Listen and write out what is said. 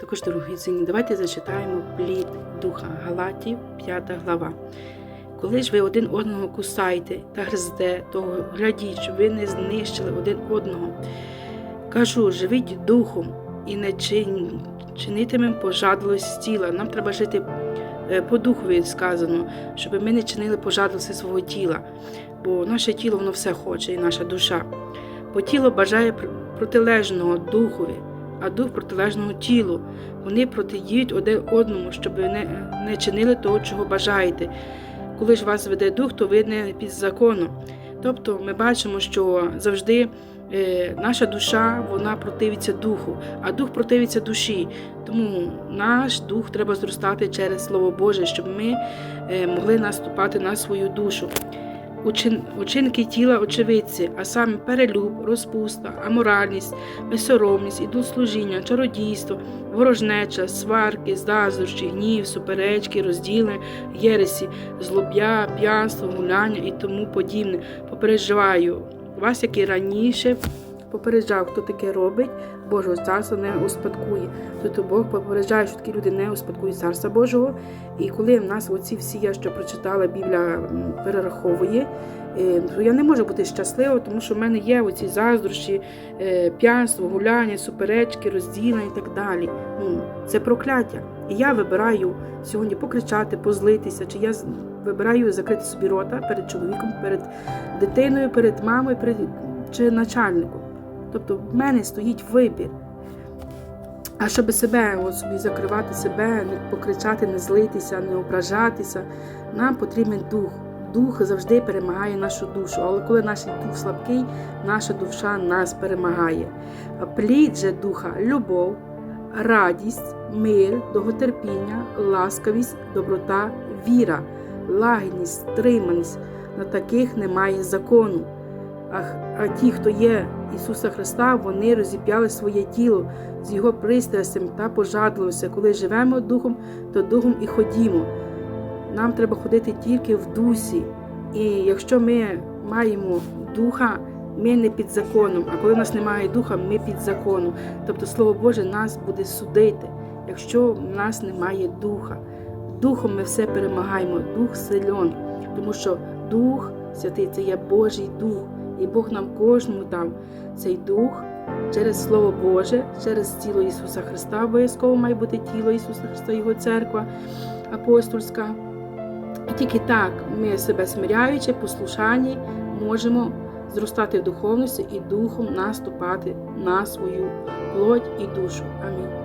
Також, дорогі сині, давайте зачитаємо плід Духа Галатів, 5 глава. Коли ж ви один одного кусаєте та гризете, то глядіть, щоб ви не знищили один одного. Кажу, живіть духом і не чин, чинитимем пожадливість тіла. Нам треба жити е, по духові сказано, щоб ми не чинили пожадливості свого тіла, бо наше тіло воно все хоче, і наша душа. Бо тіло бажає протилежного духові, а дух протилежного тілу. Вони протидіють один одному, щоб не, не чинили того, чого бажаєте. Коли ж вас веде дух, то ви не під законом. Тобто ми бачимо, що завжди е, наша душа вона противиться духу, а дух противиться душі. Тому наш дух треба зростати через Слово Боже, щоб ми е, могли наступати на свою душу. Учин, учинки тіла очевидці, а саме перелюб, розпуста, аморальність, безсоромність, ідолослужіння, чародійство, ворожнеча, сварки, заздрощі, гнів, суперечки, розділи, єресі, злоб'я, п'янство, гуляння і тому подібне. Попереджаю вас, як і раніше попереджав, хто таке робить, Божого царства не успадкує. Тобто Бог попереджає, що такі люди не успадкують царства Божого. І коли в нас оці всі, я що прочитала, Біблія перераховує, е, то я не можу бути щаслива, тому що в мене є оці заздрощі, е, п'янство, гуляння, суперечки, розділення і так далі. Ну, це прокляття. І я вибираю сьогодні покричати, позлитися, чи я вибираю закрити собі рота перед чоловіком, перед дитиною, перед мамою, перед чи начальником. Тобто в мене стоїть вибір. А щоб себе собі закривати себе, не покричати, не злитися, не ображатися, нам потрібен дух. Дух завжди перемагає нашу душу. Але коли наш дух слабкий, наша душа нас перемагає. Плід же духа любов, радість, мир, довготерпіння, ласкавість, доброта, віра, лагідність, стриманість. На таких немає закону. А, а ті, хто є Ісуса Христа, вони розіп'яли своє тіло з Його пристрастям та пожадливостю. Коли живемо духом, то духом і ходімо. Нам треба ходити тільки в дусі. І якщо ми маємо духа, ми не під законом. А коли в нас немає духа, ми під законом. Тобто Слово Боже нас буде судити, якщо в нас немає духа. Духом ми все перемагаємо, дух сильон, тому що дух святий це є Божий дух. І Бог нам кожному дав цей дух через Слово Боже, через тіло Ісуса Христа. Обов'язково має бути тіло Ісуса Христа, Його церква апостольська. І тільки так ми себе смиряючи, послушані, можемо зростати в духовності і духом наступати на свою плоть і душу. Амінь.